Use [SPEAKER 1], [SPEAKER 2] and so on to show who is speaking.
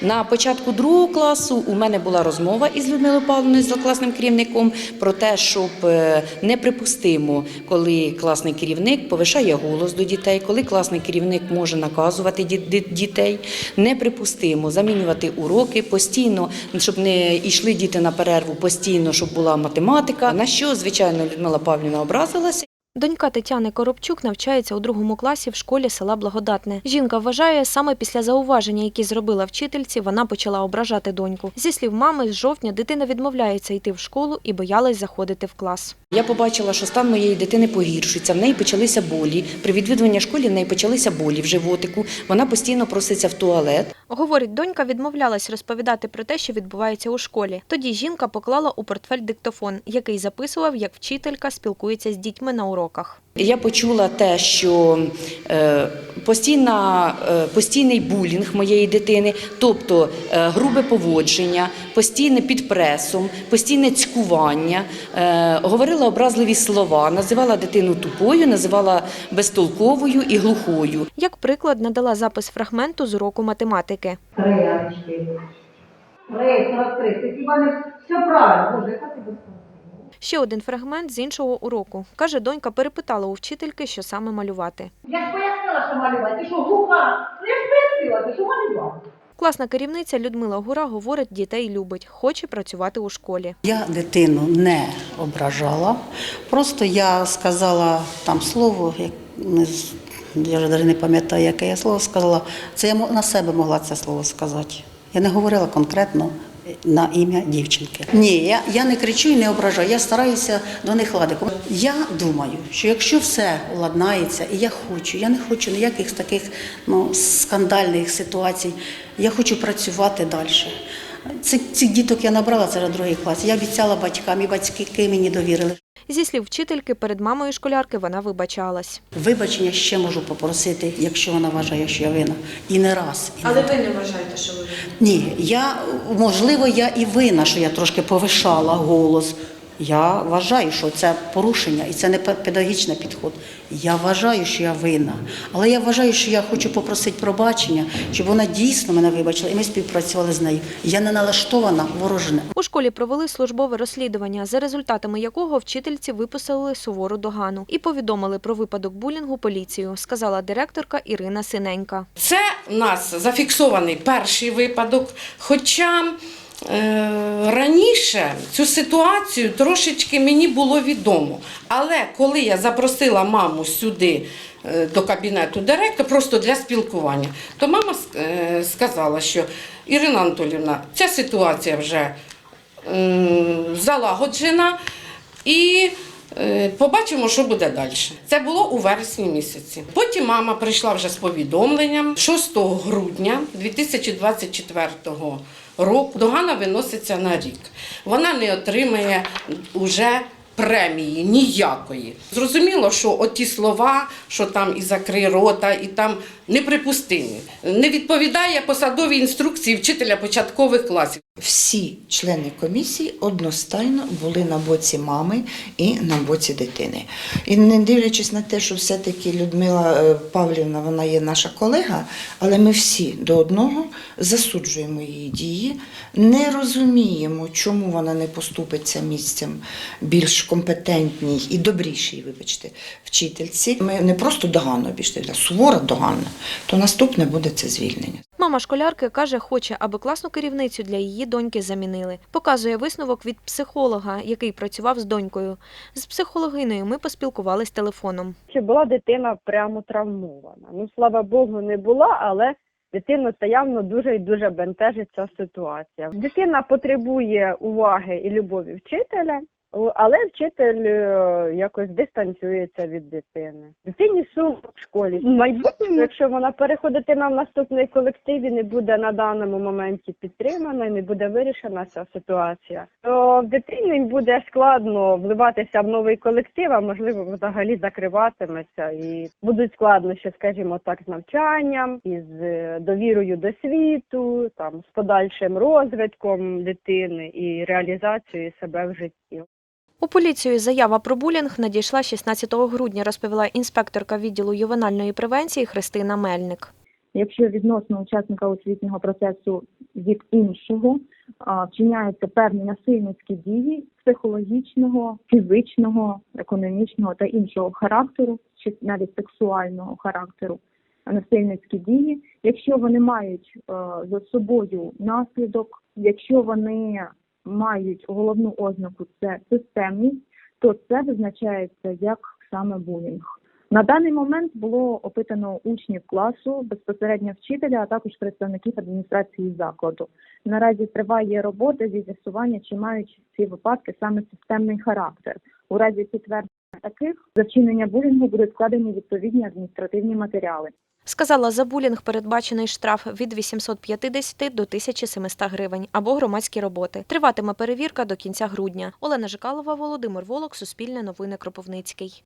[SPEAKER 1] На початку другого класу у мене була розмова із Людмилою Павловною, з класним керівником, про те, щоб е, неприпустимо, коли класний керівник повишає голос до дітей, коли класний керівник може наказувати ді- ді- дітей. Неприпустимо замінювати уроки постійно, щоб не йшли діти на перерву, постійно, щоб була математика. На що, звичайно, Людмила Павлівна образилася.
[SPEAKER 2] Донька Тетяни Коробчук навчається у другому класі в школі села Благодатне. Жінка вважає, саме після зауваження, які зробила вчительці, вона почала ображати доньку. Зі слів мами, з жовтня дитина відмовляється йти в школу і боялась заходити в клас.
[SPEAKER 1] Я побачила, що стан моєї дитини погіршується. В неї почалися болі. При відвідуванні школи в неї почалися болі в животику. Вона постійно проситься в туалет.
[SPEAKER 2] Говорить, донька відмовлялась розповідати про те, що відбувається у школі. Тоді жінка поклала у портфель диктофон, який записував, як вчителька спілкується з дітьми на уроках.
[SPEAKER 1] Я почула те, що е, постійна, е, постійний булінг моєї дитини, тобто е, грубе поводження, постійне під пресом, постійне цькування, е, говорила образливі слова, називала дитину тупою, називала безтолковою і глухою.
[SPEAKER 2] Як приклад, надала запис фрагменту з уроку математики.
[SPEAKER 3] Трояночки. Три, 43. Ти хіба не все правильно? Боже, яка ти.
[SPEAKER 2] Ще один фрагмент з іншого уроку. Каже, донька перепитала у вчительки, що саме малювати.
[SPEAKER 3] Я що малювати. Ти що, глуха? Ну, Я ж пояснила, ти що малювати?
[SPEAKER 2] Класна керівниця Людмила Гура говорить, дітей любить, хоче працювати у школі.
[SPEAKER 4] Я дитину не ображала. Просто я сказала там слово, як не я вже навіть не пам'ятаю, яке я слово сказала. Це я на себе могла це слово сказати. Я не говорила конкретно на ім'я дівчинки. Ні, я, я не кричу і не ображаю. Я стараюся до них ладиком. Я думаю, що якщо все ладнається, і я хочу, я не хочу ніяких таких ну, скандальних ситуацій. Я хочу працювати далі. Цих, цих діток я набрала, зараз другий клас. Я обіцяла батькам, і батьки мені довірили.
[SPEAKER 2] Зі слів вчительки, перед мамою школярки вона вибачалась.
[SPEAKER 4] Вибачення ще можу попросити, якщо вона вважає, що я винна. І не раз. І не
[SPEAKER 2] ви не вважаєте, що ви
[SPEAKER 4] Ні, я можливо, я і винна, що я трошки повишала голос. Я вважаю, що це порушення і це не пе- педагогічний підход. Я вважаю, що я винна. Але я вважаю, що я хочу попросити пробачення, щоб вона дійсно мене вибачила, і ми співпрацювали з нею. Я не налаштована ворожне.
[SPEAKER 2] У школі провели службове розслідування, за результатами якого вчительці виписали сувору догану і повідомили про випадок булінгу поліцію, сказала директорка Ірина Синенька.
[SPEAKER 5] Це у нас зафіксований перший випадок. Хоча раніше цю ситуацію трошечки мені було відомо. Але коли я запросила маму сюди е, до кабінету директора, просто для спілкування, то мама е, сказала, що Ірина Анатолівна, ця ситуація вже залагоджена. І е, побачимо, що буде далі. Це було у вересні місяці. Потім мама прийшла вже з повідомленням 6 грудня 2024 року. Догана виноситься на рік. Вона не отримає уже премії ніякої. Зрозуміло, що оті слова, що там і закрий рота, і там неприпустимі. Не відповідає посадовій інструкції вчителя початкових класів.
[SPEAKER 6] Всі члени комісії одностайно були на боці мами і на боці дитини. І не дивлячись на те, що все-таки Людмила е, Павлівна вона є наша колега, але ми всі до одного засуджуємо її дії, не розуміємо, чому вона не поступиться місцем більш компетентній і добрішій, вибачте, вчительці. Ми не просто догану обійшли, а сувора догана, то наступне буде це звільнення.
[SPEAKER 2] Мама школярки каже, хоче, аби класну керівницю для її доньки замінили. Показує висновок від психолога, який працював з донькою. З психологиною ми поспілкувались телефоном.
[SPEAKER 7] Чи була дитина прямо травмована? Ну, слава Богу, не була, але дитину це явно дуже і дуже бентежить ця ситуація. Дитина потребує уваги і любові вчителя, але вчитель е, якось дистанціюється від дитини. Дитині сум в школі. Майбутньому, якщо вона переходитиме в наступний колектив і не буде на даному моменті підтримана, і не буде вирішена ця ситуація, то в дитині буде складно вливатися в новий колектив, а можливо взагалі закриватиметься і будуть складнощі, скажімо так, з навчанням, із е, довірою до світу, там з подальшим розвитком дитини і реалізацією себе в житті.
[SPEAKER 2] У поліцію заява про булінг надійшла 16 грудня, розповіла інспекторка відділу ювенальної превенції Христина Мельник.
[SPEAKER 8] Якщо відносно учасника освітнього процесу від іншого вчиняються певні насильницькі дії психологічного, фізичного, економічного та іншого характеру, чи навіть сексуального характеру, насильницькі дії, якщо вони мають е, за собою наслідок, якщо вони мають головну ознаку це системність, то це визначається як саме булінг. На даний момент було опитано учнів класу, безпосередньо вчителя, а також представників адміністрації закладу. Наразі триває робота зі з'ясування, чи мають ці випадки саме системний характер. У разі підтвердження таких за вчинення булінгу будуть складені відповідні адміністративні матеріали.
[SPEAKER 2] Сказала, за булінг передбачений штраф від 850 до 1700 гривень або громадські роботи. Триватиме перевірка до кінця грудня. Олена Жикалова, Володимир Волок, Суспільне новини Кропивницький.